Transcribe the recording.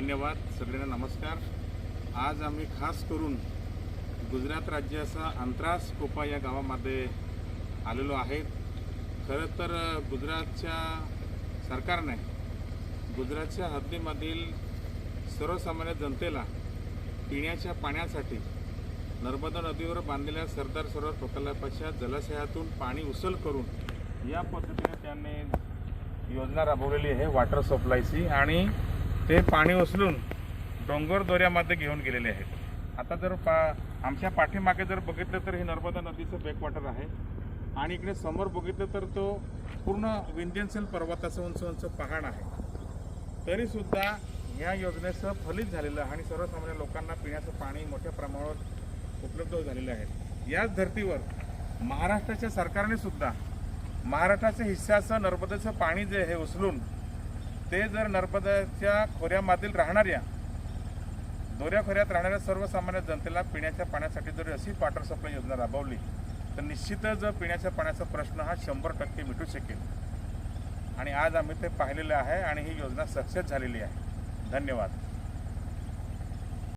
धन्यवाद सगळ्यांना नमस्कार. आज आम्ही खास करून गुजरात राज्याचा अंतरास कोपा या गावामध्ये आलेलो आहेत. खरं तर गुजरातच्या सरकारने गुजरातच्या हद्दीमधील सर्वसामान्य जनतेला पिण्याच्या पाण्यासाठी नर्मदा नदीवर बांधलेल्या सरदार सरोवर प्रकल्पाच्या जलाशयातून पाणी उचल करून या पद्धतीने त्यांनी योजना राबवलेली आहे वॉटर सप्लायची आणि ते पाणी उचलून डोंगर दऱ्यामध्ये घेऊन गेलेले आहेत. आता जर पा आमच्या पाठीमागे जर बघितलं तर हे नर्मदा नदीचं बॅकवॉटर आहे. आणि इकडे समोर बघितलं तर तो पूर्ण विंध्यनसेल पर्वताचं उंच उंच पहाड आहे. तरीसुद्धा या योजनेचं फलित झालेलं आणि सर्वसामान्य लोकांना पिण्याचं पाणी मोठ्या प्रमाणावर उपलब्ध झालेलं आहे. याच धर्तीवर महाराष्ट्राच्या सरकारने सुद्धा महाराष्ट्राच्या हिस्साचं नर्मदेचं पाणी जे आहे उचलून ते जर नर्मदाच्या खोऱ्यामधील राहणाऱ्या दोऱ्या खोऱ्यात राहणाऱ्या सर्वसामान्य जनतेला पिण्याच्या पाण्यासाठी जर अशी वॉटर सप्लाय योजना राबवली तर निश्चितच पिण्याच्या पाण्याचा प्रश्न हा शंभर टक्के मिटू शकेल. आणि आज आम्ही ते पाहिलेलं आहे आणि ही योजना सक्सेस झालेली आहे. धन्यवाद.